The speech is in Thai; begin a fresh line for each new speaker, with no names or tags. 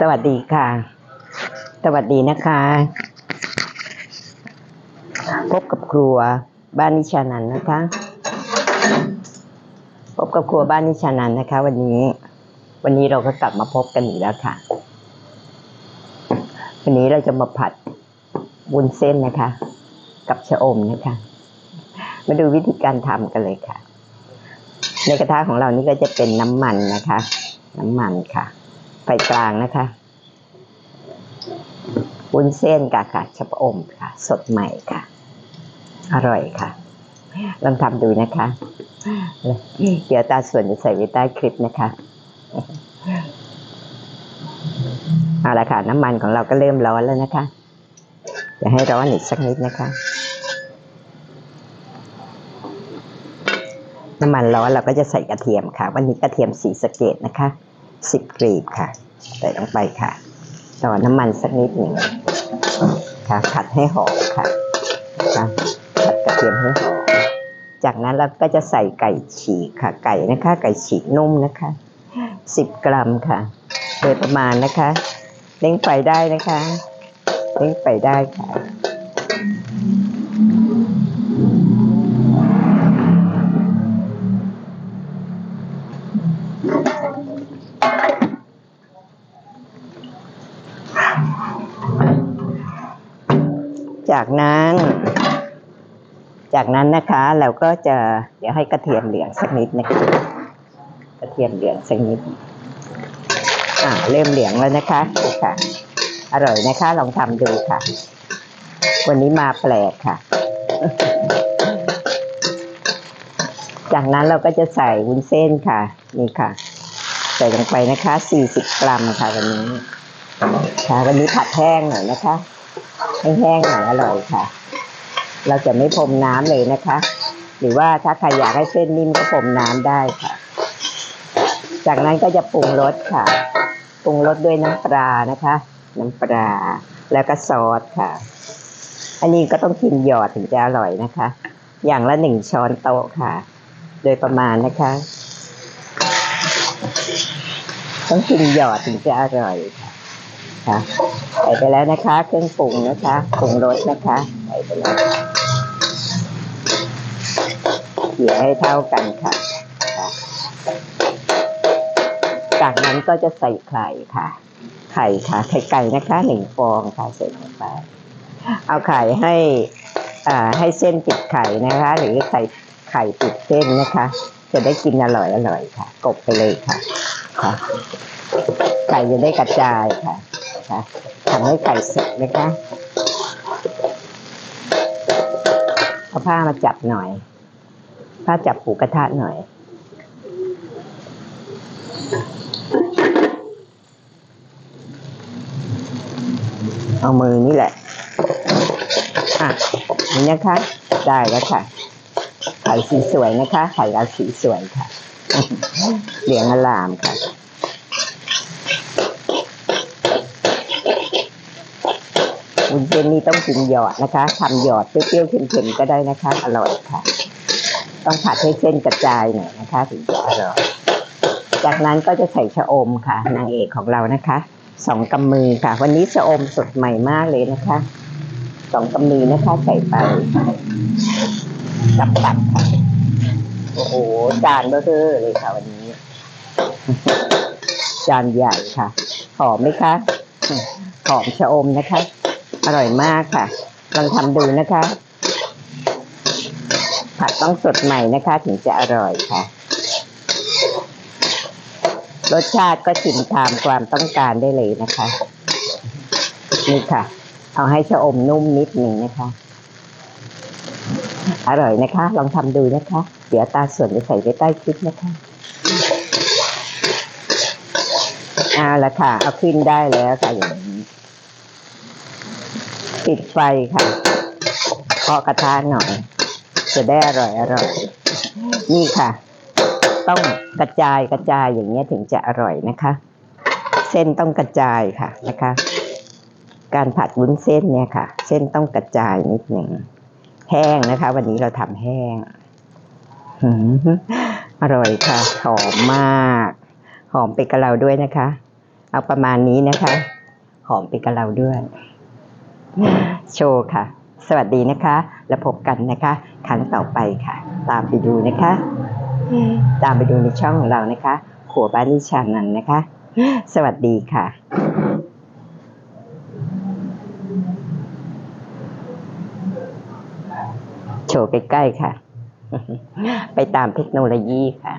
สวัสดีค่ะ สวัสดีนะคะ พบกับครัวบ้านนิชานันท์นะคะ พบกับครัวบ้านนิชานันท์นะคะ วันนี้ วันนี้เราก็กลับมาพบกันอีกแล้วค่ะ วันนี้เราจะมาผัดวุ้นเส้นนะคะ กับชะอมนะคะ มาดูวิธีการทำกันเลยค่ะ ในกระทะของเรานี่ก็จะเป็นน้ำมันนะคะ น้ำมันค่ะ ไฟกลางนะคะวุ้นเส้นกากาชะอมค่ะ สดใหม่ค่ะ อร่อยค่ะ ลองทำดูนะคะ เดี๋ยวตาส่วนจะใส่ไว้ใต้คลิปนะคะเอาละค่ะ น้ำมันของเราก็เริ่มร้อนแล้วนะคะอย่าให้ร้อนอีกสักนิดนะคะ น้ำมันร้อนเราก็จะใส่กระเทียมค่ะ วันนี้กระเทียมสีสะเกดนะคะ สิบกรีบค่ะ ใส่ลงไปค่ะ ต่อน้ำมันสักนิดหนึ่งค่ะผัดให้หอมค่ะค่ะผัดกระเทียมให้หอมจากนั้นเราก็จะใส่ไก่ฉีกค่ะ ไก่นะคะ ไก่ฉีกนุ่มนะคะสิบกรัมค่ะ โดยประมาณนะคะเร่งไฟได้นะคะเร่งไฟได้ค่ะ จากนั้น จากนั้นนะคะเราก็จะเดี๋ยวให้กระเทียมเหลืองสักนิดนะคะกระเทียมเหลืองสักนิดอ่าเริ่มเหลืองแล้วนะคะค่ะ อร่อยนะคะลองทำดูค่ะ วันนี้มาแปลกค่ะ จากนั้นเราก็จะใส่วุ้นเส้นค่ะ นี่ค่ะ ใส่ลงไปนะคะ40กรัมค่ะวันนี้ค่ะวันนี้ผัดแห้งหน่อยนะคะ ให้แห้งหน่อยอร่อยค่ะ เราจะไม่พรมน้ำเลยนะคะ หรือว่าถ้าใครอยากให้เส้นนิ่มก็พรมน้ำได้ค่ะ จากนั้นก็จะปรุงรสค่ะ ปรุงรสด้วยน้ำปลานะคะ น้ำปลาแล้วก็ซอสค่ะ อันนี้ก็ต้องกินหยอดถึงจะอร่อยนะคะ อย่างละหนึ่งช้อนโต๊ะค่ะ โดยประมาณนะคะ ต้องกินหยอดถึงจะอร่อยค่ะ ค่ะใส่ไปแล้วนะคะ เครื่องปรุงนะคะปรุงรสนะคะใส่ไปแล้วเกี่ยให้เท่ากันค่ะ จากนั้นก็จะใส่ไข่ค่ะ ไข่ค่ะ ไข่ไก่นะคะหนึ่งฟองค่ะใส่ลงไป เอาไข่ให้อ่าให้เส้นติดไข่นะคะ หรือใส่ไข่ติดเส้นนะคะ จะได้กินอร่อยอร่อยค่ะ กบไปเลยค่ะค่ะไข่จะได้กระจายค่ะ ค่ะทำให้ไข่สุกนะคะเอาผ้ามาจับหน่อย ผ้าจับหูกระทะหน่อยเอามือนี่แหละ อะ นี่นะคะ ได้แล้วค่ะ ไข่สีสวยนะคะ ไข่เราสีสวยค่ะ เหลืองอลามค่ะ วุ้น เส้นนี่ต้องกินหยอดนะคะทำหยอดเปรี้ยวๆเค็มๆก็ได้นะคะอร่อยค่ะ ต้องผัดให้เส้นกระจายหน่อยนะคะถึงจะอร่อยจากนั้นก็จะใส่ชะอมค่ะ นางเอกของเรานะคะสองกำมือค่ะ วันนี้ชะอมสดใหม่มากเลยนะคะสองกำมือนะคะใส่ไปกับตัดค่ะโอ้โหจานเบอร์เทอร์เลยค่ะวันนี้ จานใหญ่ค่ะหอมไหมคะหอมชะอมนะคะ อร่อยมากค่ะ ลองทำดูนะคะ ผัดต้องสดใหม่นะคะ ถึงจะอร่อยค่ะ รสชาติก็ชิมตามความต้องการได้เลยนะคะ นี่ค่ะ เอาให้ชะอมนุ่มนิดหนึ่งนะคะ อร่อยนะคะ ลองทำดูนะคะ เดี๋ยวตาส่วนจะใส่ไว้ใต้คลิปนะคะเอาละค่ะ เอาขึ้นได้แล้วค่ะอย่างนี้ ปิดไฟค่ะเคาะกระทะหน่อย จะได้อร่อยอร่อยนี่ค่ะ ต้องกระจายกระจายอย่างเงี้ยถึงจะอร่อยนะคะ เส้นต้องกระจายค่ะนะคะ การผัดวุ้นเส้นเนี่ยค่ะ เส้นต้องกระจายนิดหนึ่งแห้งนะคะ วันนี้เราทำแห้งอร่อยค่ะ หอมมาก หอมไปกับเราด้วยนะคะ เอาประมาณนี้นะคะ หอมไปกับเราด้วย โชว์ค่ะ สวัสดีนะคะ แล้วพบกันนะคะ ครั้งต่อไปค่ะ ตามไปดูนะคะ ตามไปดูในช่องของเรานะคะขัวบ้านนิชานันนะคะ สวัสดีค่ะโชว์ใกล้ๆค่ะ ไปตามเทคโนโลยีค่ะ